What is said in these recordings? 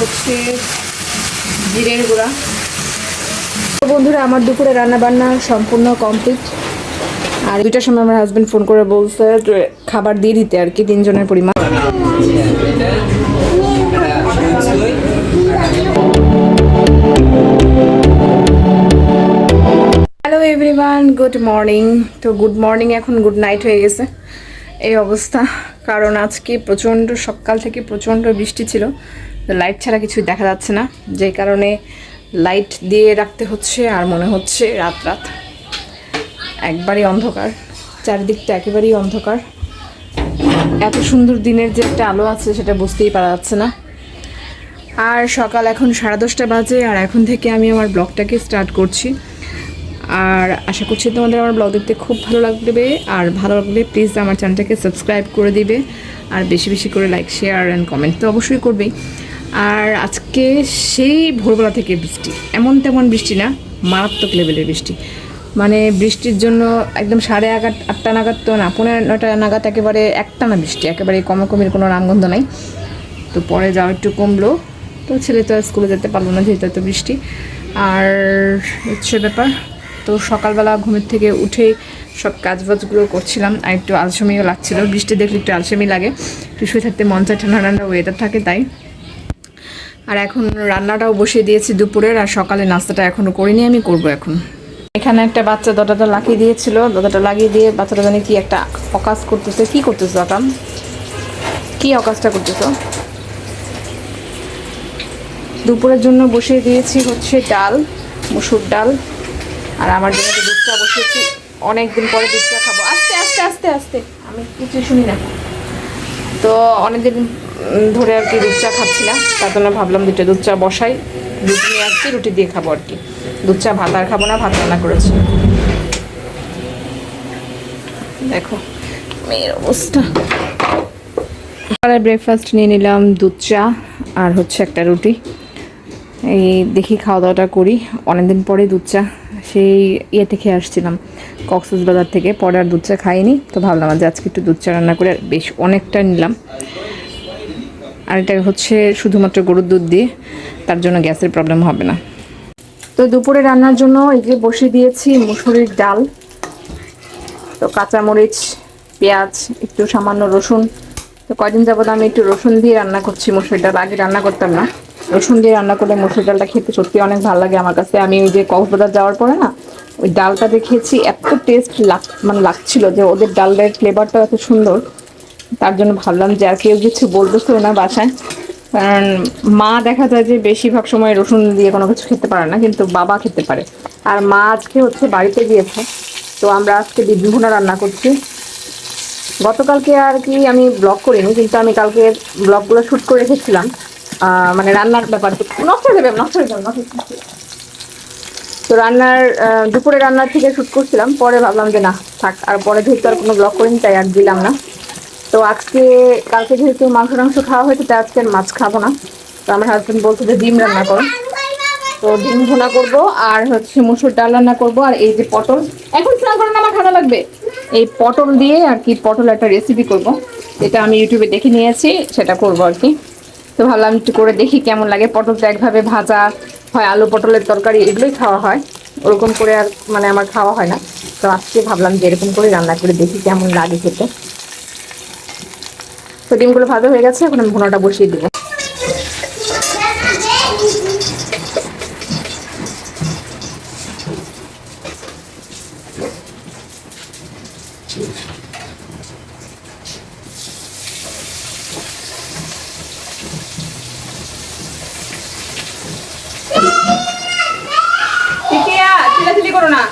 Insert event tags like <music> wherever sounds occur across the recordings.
হচ্ছে জিরের গুঁড়া। তো বন্ধুরা, আমার দুপুরে রান্না বান্না সম্পূর্ণ কমপ্লিট। আর দুইটার সময় আমার হাজব্যান্ড ফোন করে বলছে খাবার দিয়ে দিতে আর কি, তিনজনের পরিমাণ। হ্যালো এভরিওয়ান গুড মর্নিং তো গুড মর্নিং এখন গুড নাইট হয়ে গেছে। এই অবস্থা, কারণ আজকে প্রচণ্ড, সকাল থেকে প্রচণ্ড বৃষ্টি ছিল। লাইট ছাড়া কিছুই দেখা যাচ্ছে না। যে কারণে লাইট দিয়ে রাখতে হচ্ছে আর মনে হচ্ছে রাত রাত। একবারই অন্ধকার। চারিদিকটা একেবারেই অন্ধকার। এত সুন্দর দিনের যে একটা আলো আছে সেটা বুঝতেই পারা যাচ্ছে না। আর সকাল এখন সাড়ে দশটা বাজে আর এখন থেকে আমি আমার ব্লগটাকে স্টার্ট করছি। আর আশা করছি তোমাদের আমার ব্লগ দেখতে খুব ভালো লাগবে। আর ভালো লাগলে প্লিজ আমার চ্যানেলটাকে সাবস্ক্রাইব করে দিবে। আর বেশি বেশি করে লাইক শেয়ার অ্যান্ড কমেন্ট তো অবশ্যই করবেই। আর আজকে সেই ভোরবেলা থেকে বৃষ্টি, এমন তেমন বৃষ্টি না, মারাত্মক লেভেলের বৃষ্টি। মানে বৃষ্টির জন্য একদম সাড়ে এগার আটটা নাগাদ তো না পনেরো নটা নাগাদ একেবারে একটানা বৃষ্টি, একেবারে কমাকমির কোনো নামগন্ধ নাই। তো পরে যাও একটু কমলো, তো ছেলে তো স্কুলে যেতে পারল না যেহেতু এত বৃষ্টি। আর হচ্ছে ব্যাপার, তো সকালবেলা ঘুমের থেকে উঠেই সব কাজবাজগুলো করছিলাম, আর একটু আলসেমিও লাগছিল। বৃষ্টি দেখলে একটু আলসেমি লাগে, একটু শুয়ে থাকতে মন চায়, ঠান্ডা ঠান্ডা ওয়েদার থাকে তাই। আর এখন রান্নাটাও বসিয়ে দিয়েছি দুপুরের, আর সকালে নাস্তাটা এখনও করিনি, আমি করব এখন। এখানে একটা বাচ্চা দরজাটা লাগিয়ে দিয়েছিল, দরজাটা লাগিয়ে দিয়ে বাচ্চাটা জানি কি একটা অকাজ করতেছে। কি করতেছো, আকাম? কি অকাজটা করতেছো? দুপুরের জন্য বসিয়ে দিয়েছি হচ্ছে ডাল, মুসুর ডাল, আর আমার জন্য তো দুধ বসিয়েছি। অনেকদিন পরে দুধ চা খাব। আস্তে আস্তে আস্তে আস্তে। আমি কিছু শুনি না। তো অনেকদিন ধরে আর কি দুধ চা খাচ্ছি না তার জন্য ভাবলাম দুটো দুধ চা বসাই। রুটি নিয়ে আসছি, রুটি দিয়ে খাব আর কি। দুধ চা ভাত আর খাব না, ভাত রান্না করেছি। দেখো, মেয়ের অবস্থা। ব্রেকফাস্ট নিয়ে নিলাম দুধ চা আর হচ্ছে একটা রুটি। এই দেখি খাওয়া দাওয়াটা করি। অনেকদিন পরে দুধ চা। সেই ইয়ে থেকে আসছিলাম কক্সেস বাজার থেকে। পরে আর দুধ চা খাইনি। তো ভাবলাম আজকে একটু দুধ চা রান্না করে বেশ অনেকটা নিলাম। আর এটা হচ্ছে শুধুমাত্র গরুর দুধ দিয়ে, তার জন্য গ্যাসের প্রবলেম হবে না। তো দুপুরে রান্নার জন্য এই যে বসিয়ে দিয়েছি মুসুরির ডাল, তো কাঁচামরিচ, পেঁয়াজ, একটু সামান্য রসুন। তো কয়দিন যাবত আমি একটু রসুন দিয়ে রান্না করছি মুসুর ডাল, আগে রান্না করতাম না। রসুন দিয়ে রান্না করলে মুসুর ডালটা খেতে সত্যি অনেক ভালো লাগে আমার কাছে। আমি ওই যে কক্সবাজার যাওয়ার পরে না, ওই ডালটা দেখেছি এত টেস্ট লাগ মানে লাগছিল যে ওদের ডালের ফ্লেভারটা এত সুন্দর। তার জন্য ভাবলাম যে আর কেউ কিছু বলতেছিল না বাসায়। কারণ মা দেখা যায় যে বেশিরভাগ সময় রসুন দিয়ে কোনো কিছু খেতে পারে না, কিন্তু বাবা খেতে পারে। আর মা আজকে হচ্ছে বাড়িতে গিয়েছে, তো আমরা আজকে ভুনা রান্না করছি। গতকালকে আর কি আমি ব্লগ করিনি, কিন্তু আমি কালকে ব্লগগুলো শ্যুট করে রেখেছিলাম। মানে রান্নার ব্যাপার নষ্ট হয়ে যাবে, নষ্ট হয়ে যাবে তো রান্নার দুপুরে রান্নার থেকে শ্যুট করছিলাম, পরে ভাবলাম যে না, থাক, আর পরে যেহেতু আর কোনো ব্লগ করিনি, তাই আর দিলাম না। তো আজকে, কালকে যেহেতু মাংস টাংস খাওয়া হয়েছে, তাই আজকে মাছ খাব না। তো আমার হাজবেন্ড বলছে যে ডিম রান্না করো। তো ডিম ভুনা করব, আর হচ্ছে মুসুর ডাল রান্না করব, আর এই যে পটল। এখন স্নান করেন আমার ঠান্ডা লাগবে। এই পটল দিয়ে আর কি পটল একটা রেসিপি করব। যেটা আমি ইউটিউবে দেখে নিয়েছি সেটা করব আর কি। তো ভাবলাম একটু করে দেখি কেমন লাগে। পটল তো একভাবে ভাজা হয়, আলু পটলের তরকারি, এগুলোই খাওয়া হয়। ওরকম করে আর মানে আমার খাওয়া হয় না। তো আজকে ভাবলাম যে এরকম করে রান্না করে দেখি কেমন লাগে খেতে। তো ডিমগুলো ভাজা হয়ে গেছে এখন আমি ভুনাটা বসিয়ে দেবো। টিকিয়া চিলাচিলি করো না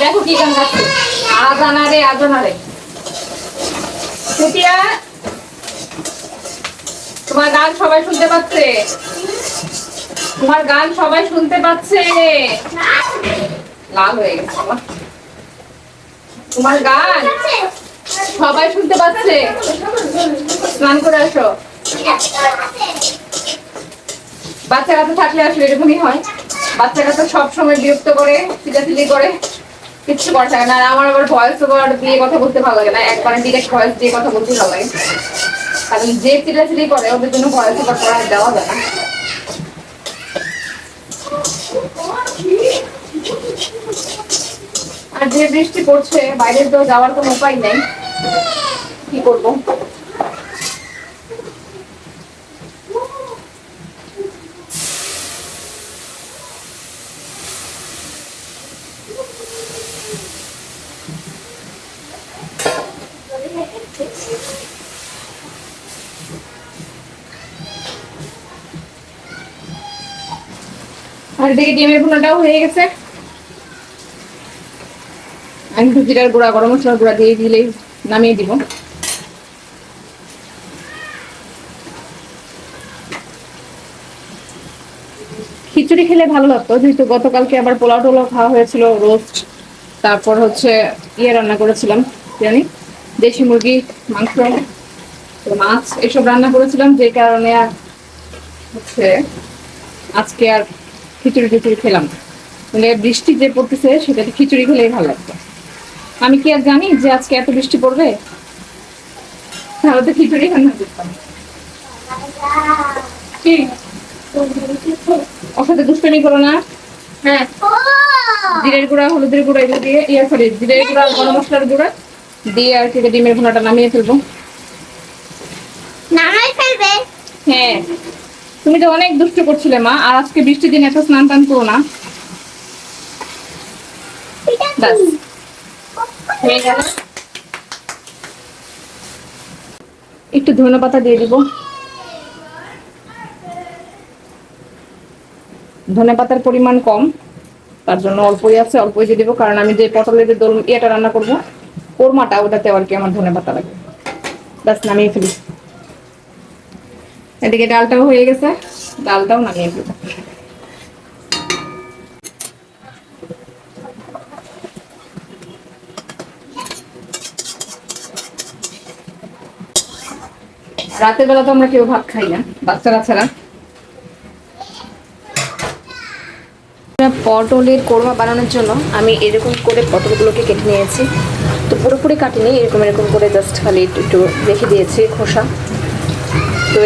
দেখো কি তোমার গান সবাই শুনতে পাচ্ছে? তোমার গান সবাই শুনতে পাচ্ছে? লাল হয়ে গেছে তোমার গান সবাই শুনতে পাচ্ছে? স্নান করে আসো। বাচ্চা কাচ্চা থাকলে আসলে এরকমই হয়। বাচ্চা কাচ্চা সবসময় বিরক্ত করে চিলাচিলি করে। কিচ্ছু করা থাকে না। আর আমার আবার ভয়েস ওভার দিয়ে কথা বলতে ভালো লাগে না। একবারে ডিরেক্ট ভয়েস দিয়ে কথা বলতে ভালো লাগে। কারণ যে চিলাচিলি করে, ওদের জন্য ভয়েস ওভার করা দেওয়া যায় না। আর যে বৃষ্টি পড়ছে বাইরে তো যাওয়ার কোনো উপায় নেই। কি করব? আর এদিকে ডিমের ভুনাটাও হয়ে গেছে। আমি একটু জিরার গুঁড়া, গরম মশলার গুঁড়া দিয়ে দিলেই নামিয়ে দিব। খিচুড়ি খেলে ভালো লাগতো, যেহেতু গতকালকে আবার পোলাও টোলাও খাওয়া হয়েছিল, রোস্ট, তারপর হচ্ছে ইয়ে রান্না করেছিলাম, জানি, দেশি মুরগি, মাংস, মাছ, এসব রান্না করেছিলাম, যে কারণে আর হচ্ছে আজকে আর খিচুড়ি টিচুড়ি খেলাম। মানে বৃষ্টি যে পড়তেছে সেটাতে খিচুড়ি খেলেই ভালো লাগতো আমি কি আর জানি যে আজকে এত বৃষ্টি পড়বে? তাহলে তো খিচুড়ি রান্না করতাম। ওর সাথে দুষ্টমি করো না। হ্যাঁ। জিরের গুঁড়া হলুদের গুঁড়া এগুলো দিয়ে ইয়া সরি জিরের গুঁড়া গরম মশলার গুঁড়া দিয়ে আর কি ডিমের ভুনাটা নামিয়ে ফেলব। নামাই ফেলবে? হ্যাঁ। তুমি তো অনেক দুষ্ট করছিলে মা আর আজকে বৃষ্টির দিন এত স্নান টান করো না। একটু ধনে পাতা দিয়ে দিব। ধনে পাতার পরিমাণ কম তার জন্য অল্পই আছে অল্পই দিয়ে দিব কারণ আমি যে পটলের দোল ইয়েটা রান্না করব কোরমাটা ওটাতে আর কি আমার ধনে পাতা লাগে। ব্যাস নামিয়ে ফেলি। এদিকে ডালটাও হয়ে গেছে। ডালটাও নামিয়ে ফেলব রাতের বেলা তো আমরা কেউ ভাত খাই না, বাচ্চারা ছাড়া। পটলের কোরমা বানানোর জন্য আমি এরকম করে পটলগুলোকে কেটে নিয়েছি। তো পুরোপুরি কাটিনি, এরকম এরকম করে জাস্ট খালি একটু একটু রেখে দিয়েছি খোসা।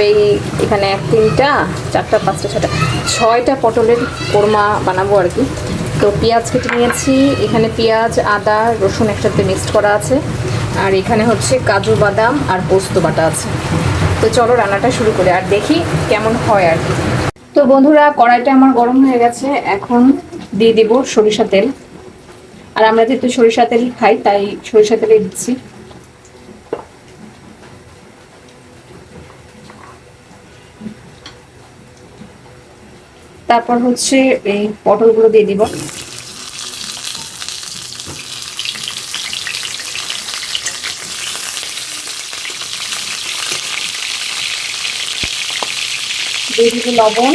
এই এখানে এক তিনটা, চারটা, পাঁচটা ছটা ছয়টা পটলের কোরমা বানাবো আর কি। তো পেঁয়াজ কেটে নিয়েছি, এখানে পেঁয়াজ, আদা, রসুন একসাথে মিক্সড করা আছে, আর এখানে হচ্ছে কাজু বাদাম আর পোস্ত বাটা আছে। তো চলো রান্নাটা শুরু করে আর দেখি কেমন হয় আর কি। তো বন্ধুরা, কড়াইটা আমার গরম হয়ে গেছে, এখন দিয়ে দিব সরিষা তেল। আর আমরা যেহেতু সরিষা তেল খাই, তাই সরিষা তেলে দিচ্ছি। তারপর হচ্ছে এই পটলগুলো দিয়ে দিব। দিয়ে দিব লবণ।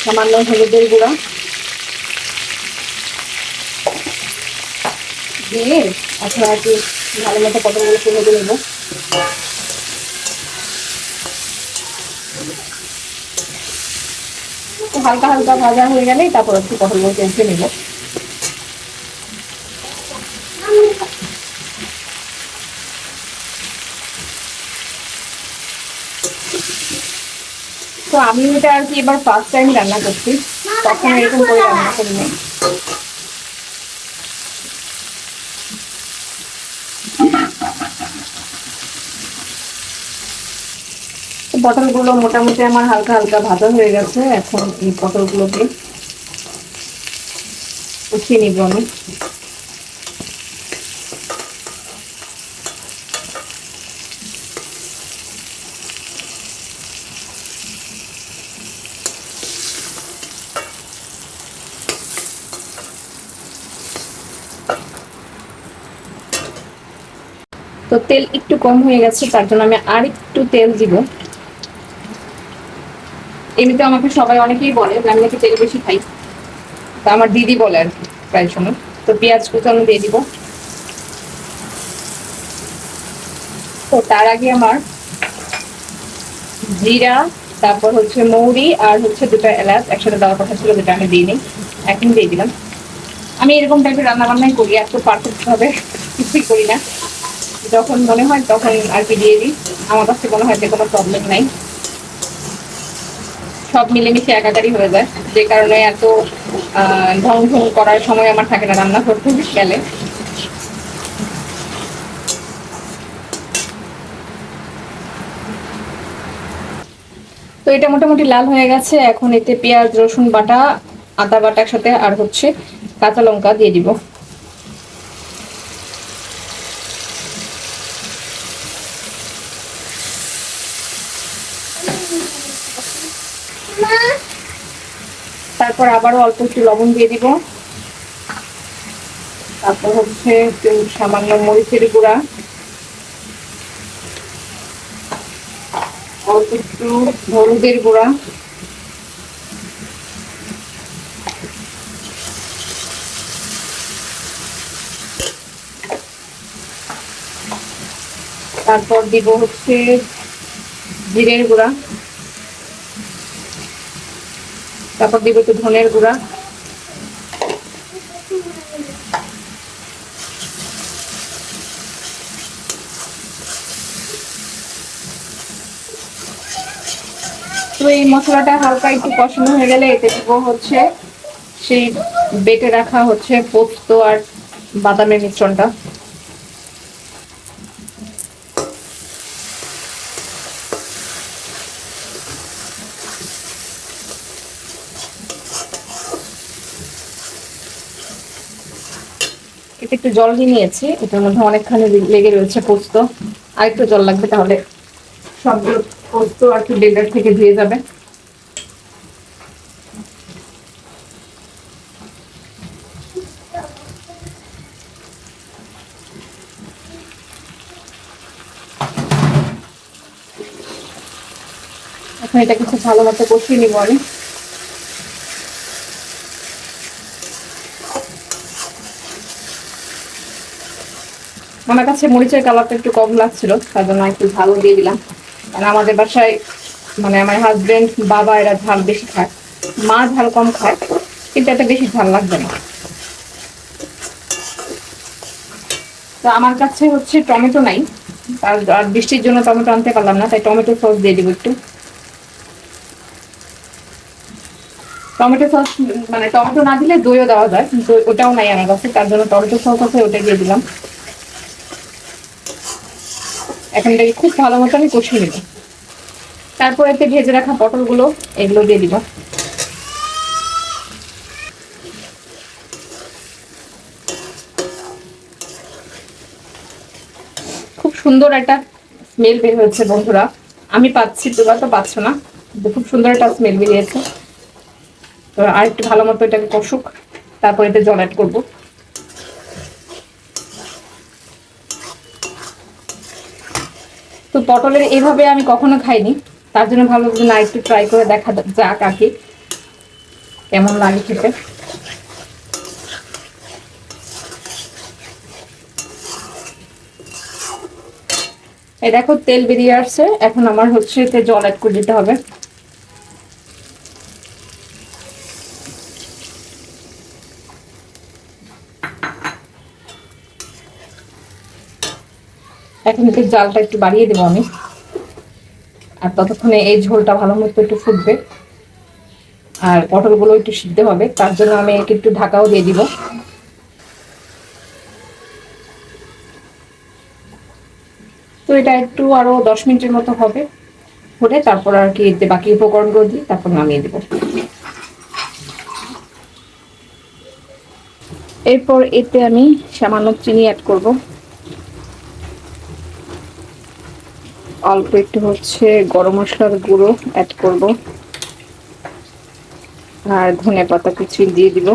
সামান্য হলুদের গুঁড়া। দিয়ে এখন আর কি ভালো মতো পটলগুলো তুলে দিয়ে নেব হালকা হালকা ভাজা হয়ে গেলেই তারপর একটু পটলগুলো চেঞ্জে নেব। তো আমি এটা আর কি এবার ফার্স্ট টাইম রান্না করছি। তখন এরকম করে রান্না করিনি। পটলগুলো মোটামুটি আমার হালকা হালকা ভাজা হয়ে গেছে, এখন এই পটলগুলোকে উঠিয়ে নিব আমি। তো তেল একটু কম হয়ে গেছে, তার জন্য আমি আর একটু তেল দিব। এমনিতে আমাকে সবাই অনেকেই বলে আমি নাকি তেল বেশি খাই। তা আমার দিদি বলে আর কি, প্রায় সময়। তো পেঁয়াজ কুচানো দিয়ে দিব। তো তার আগে আমার জিরা, তারপর হচ্ছে মৌরি আর হচ্ছে দুটো এলাচ একসাথে দেওয়ার কথা ছিল যেটা আমি দিইনি। এখন দিয়ে দিলাম। আমি এরকম টাইপের রান্না বান্নাই করি, এত পারফেক্ট ভাবে কিছুই করি না। যখন মনে হয় তখন আর কি দিয়ে দিই। আমার কাছে মনে হয় যে কোনো প্রবলেম নাই। সব মিলেমিশে একাকারই হয়ে যায়। যে কারণে এত ঢং ঢং করার সময় আমার থাকে না রান্না করতে গেলে। তো এটা মোটামুটি লাল হয়ে গেছে। এখন এতে পেঁয়াজ, রসুন বাটা, আদা বাটা একসাথে, আর হচ্ছে কাঁচা লঙ্কা দিয়ে দিব। তারপর আবারও অল্প একটু লবণ দিয়ে দিব। তারপর হচ্ছে একটু সামান্য মরিচের গুঁড়া। অল্প একটু হলুদের গুঁড়া। তারপর দিব হচ্ছে জিরের গুঁড়া। তারপর দিব একটু ধনের গুঁড়া। তো এই মশলাটা হালকা একটু কষানো হয়ে গেলে এতে হচ্ছে সেই বেটে রাখা হচ্ছে পোস্ত আর বাদামের মিশ্রণটা। একটু জল দিয়ে নিয়েছি। এটার মধ্যে অনেকখানি লেগে রয়েছে পোস্ত। আর একটু জল লাগবে তাহলে সবগুলো পোস্ত আর কি ব্লেন্ডার থেকে ধুয়ে যাবে। এখন এটা কিছু ভালো মতো কষিয়ে নিব আমি। আমার কাছে মরিচের কালারটা একটু কম লাগছিল, তার জন্য একটু ঝাল দিয়ে দিলাম। কারণ আমাদের বাসায় মানে আমার হাজবেন্ড বাবা এরা ঝাল বেশি খায়। মা ঝাল কম খায়, কিন্তু এটা বেশি ঝাল লাগবে না। তো আমার কাছে হচ্ছে টমেটো নাই। আর বৃষ্টির জন্য টমেটো আনতে পারলাম না, তাই টমেটো সস দিয়ে দিব একটু। টমেটো সস মানে টমেটো না দিলে দইও দেওয়া যায় ওটাও নাই আমার কাছে, তার জন্য টমেটো সস আছে ওটা দিয়ে দিলাম। এখন এটাকে খুব ভালো মতো আমি কষিয়ে নেব। তারপর এতে ভেজে রাখা পটলগুলো এগুলো দিয়ে দিব। খুব সুন্দর একটা স্মেল বের হয়েছে বন্ধুরা। আমি পাচ্ছি তোমরা তো পাচ্ছ না খুব সুন্দর একটা স্মেল বেরিয়েছে। আর একটু ভালো মতো এটাকে কষুক, তারপর এতে জল অ্যাড করব। পটলের এভাবে আমি কখনো খাইনি। তার জন্য ভালো না একটু ট্রাই করে দেখা যাক আগে কেমন লাগে খেতে। এই দেখো তেল বেরিয়ে আসছে। এখন আমার হচ্ছে এতে জল অ্যাড করে দিতে হবে। এখন একটু জালটা একটু বাড়িয়ে দেবো আমি। আর ততক্ষণে এই ঝোলটা ভালো মতো একটু ফুটবে। আর পটলগুলো একটু সিদ্ধ হবে, তার জন্য আমি একে একটু ঢাকাও দিয়ে দিব। তো এটা একটু আরও দশ মিনিটের মতো হবে। হলে তারপর আর কি এতে বাকি উপকরণগুলো দিই, তারপর নামিয়ে দেবো। এরপর এতে আমি সামান্য চিনি অ্যাড করব। অল্প একটু হচ্ছে গরম মশলার গুঁড়ো অ্যাড করব। আর ধনে পাতা কিছু দিয়ে দিব।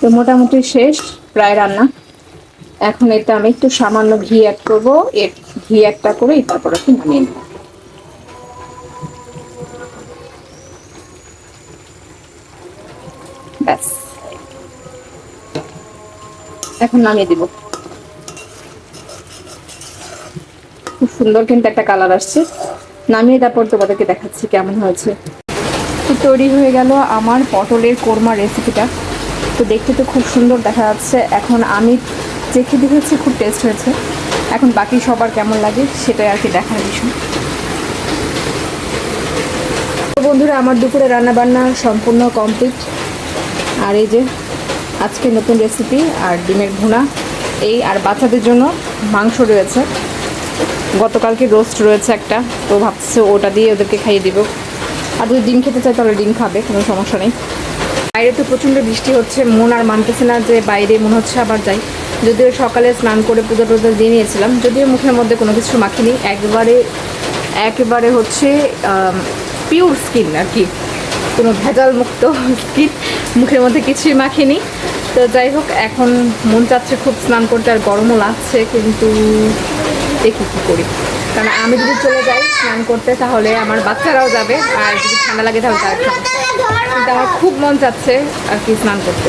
তো মোটামুটি শেষ, প্রায় রান্না। এখন এটা আমি একটু সামান্য ঘি অ্যাড করব। এর ঘি একটা করেই তারপর কি নামিয়ে নেব। এখন নামিয়ে দিব। খুব সুন্দর কিন্তু একটা কালার আসছে। নামিয়ে তারপর তোমাদেরকে দেখাচ্ছি কেমন হয়েছে। তো তৈরি হয়ে গেল আমার পটলের কোরমা রেসিপিটা তো দেখতে তো খুব সুন্দর দেখা যাচ্ছে। এখন আমি চেখে দেখেছি, খুব টেস্ট হয়েছে। এখন বাকি সবার কেমন লাগে সেটাই আর কি দেখার বিষয়। বন্ধুরা, আমার দুপুরে রান্না বান্না সম্পূর্ণ কমপ্লিট আর এই যে আজকে নতুন রেসিপি আর ডিমের ভুনা, এই আর বাচ্চাদের জন্য মাংস রয়েছে। গতকালকে রোস্ট রয়েছে একটা, তো ভাবছে ওটা দিয়ে ওদেরকে খাইয়ে দিব। আর যদি ডিম খেতে চায় তাহলে ডিম খাবে, কোনো সমস্যা নেই। বাইরে তো প্রচণ্ড বৃষ্টি হচ্ছে, মন আর মানতেছে না যে বাইরে মনে হচ্ছে আবার যাই। যদিও সকালে স্নান করে পুজো টুজো দিয়ে নিয়েছিলাম, যদিও মুখের মধ্যে কোনো কিছু মাখিনি। একবারে, একেবারে হচ্ছে পিওর স্কিন আর কি। কোনো ভেজাল মুক্ত <laughs> স্কিন মুখের মধ্যে কিছুই মাখিনি। তো যাই হোক, এখন মন চাচ্ছে খুব স্নান করতে আর গরমও লাগছে, কিন্তু দেখি কী করি। কারণ আমি যদি চলে যাই স্নান করতে, তাহলে আমার বাচ্চারাও যাবে, আর যদি ঠান্ডা লাগে তাহলে তার কিন্তু আমার খুব মন চাচ্ছে আর কি স্নান করতে।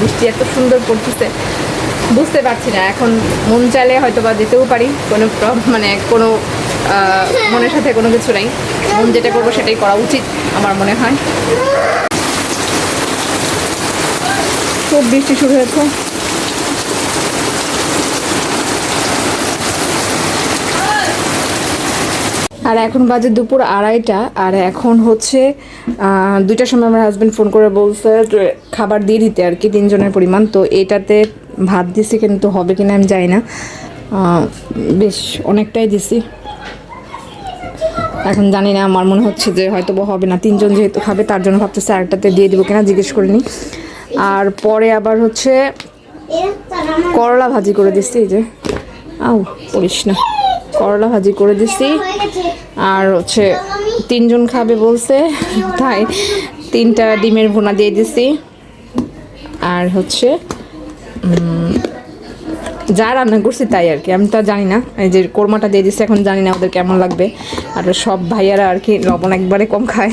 বৃষ্টি এত সুন্দর পড়তেছে, বুঝতে পারছি না। এখন মন চাইলে হয়তো বা যেতেও পারি, কোনো মানে কোনো মনের সাথে কোনো কিছু নাই। মন যেটা করব সেটাই করা উচিত, আমার মনে হয়। খুব বৃষ্টি শুরু হয়েছে। আর এখন বাজে দুপুর আড়াইটা, আর এখন হচ্ছে দুইটার সময় আমার হাজব্যান্ড ফোন করে বলছে খাবার দিয়ে দিতে আর কি, তিনজনের পরিমাণ। তো এটাতে ভাত দিছি কিন্তু হবে কিনা আমি জানি না। বেশ, অনেকটাই দিছি। এখন জানি না, আমার মনে হচ্ছে যে হয়তো হবে না। তিনজন যেহেতু খাবে, তার জন্য ভাবতেছে আরেকটাতে দিয়ে দিব কিনা, জিজ্ঞেস করিনি। আর পরে আবার হচ্ছে করলা ভাজি করে দিচ্ছি, এই যে। আও করিস না। করলা ভাজি করে দিচ্ছি। আর হচ্ছে তিনজন খাবে বলছে, তাই তিনটা ডিমের ভুনা দিয়ে দিছি আর হচ্ছে যা রান্না করছি তাই আর কি। আমি তো জানি না, এই যে কোরমাটা দিয়ে দিচ্ছি, এখন জানি না ওদের কেমন লাগবে। আর সব ভাইয়ারা আর কি লবণ একবারে কম খায়।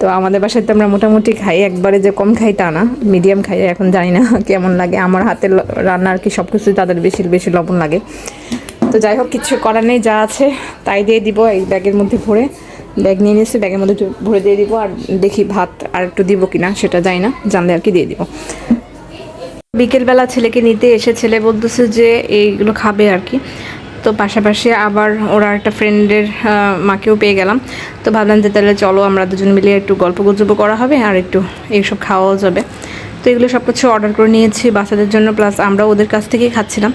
তো আমাদের বাসায় তো আমরা মোটামুটি খাই, একবারে যে কম খাই তা না মিডিয়াম খাই, এখন জানি না <laughs> কেমন লাগে। আমার হাতের রান্না আর কি সব কিছুই তাদের বেশি বেশি লবণ লাগে। তো যাই হোক, কিছু করার নেই, যা আছে তাই দিয়ে দিব এই ব্যাগের মধ্যে ভরে। ব্যাগ নিয়ে নিয়েছি, ব্যাগের মধ্যে ভরে দিয়ে দিব, আর দেখি ভাত আর একটু দিব কিনা, সেটা জানি না, জানলে আর কি দিয়ে দিব। বিকেলবেলা ছেলেকে নিতে এসে ছেলে বলতেছে যে এইগুলো খাবে আর কি। তো পাশাপাশি আবার ওরা একটা ফ্রেন্ডের মাকেও পেয়ে গেলাম। তো ভাবলাম যে তাহলে চলো আমরা দুজন মিলে একটু গল্প গুজব করা হবে আর একটু এইসব খাওয়াও যাবে। তো এগুলো সব কিছু অর্ডার করে নিয়েছি বাচ্চাদের জন্য প্লাস আমরা ওদের কাছ থেকেই খাচ্ছিলাম।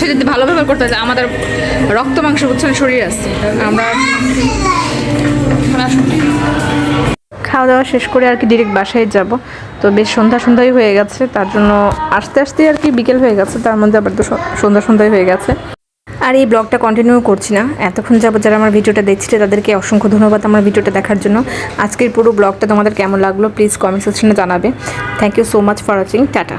সে যদি ভালো ব্যবহার করতে হয় আমাদের রক্ত মাংস বুঝছেন শরীর আছে। আমরা খাওয়া দাওয়া শেষ করে আর কি ডিরেক্ট বাসায় যাব। তো বেশ সন্ধ্যা সন্ধ্যাই হয়ে গেছে, তার জন্য আস্তে আস্তে আর কি বিকেল হয়ে গেছে, তার মধ্যে আবার তো সন্ধ্যা সন্ধ্যাই হয়ে গেছে। আর এই ব্লগটা কন্টিনিউ করছি না। এতক্ষণ যাব যারা আমার ভিডিওটা দেখছিলে তাদেরকে অসংখ্য ধন্যবাদ আমার ভিডিওটা দেখার জন্য। আজকের পুরো ব্লগটা তোমাদের কেমন লাগল প্লিজ কমেন্ট সেকশনে জানাবে। Thank you so much for watching tata.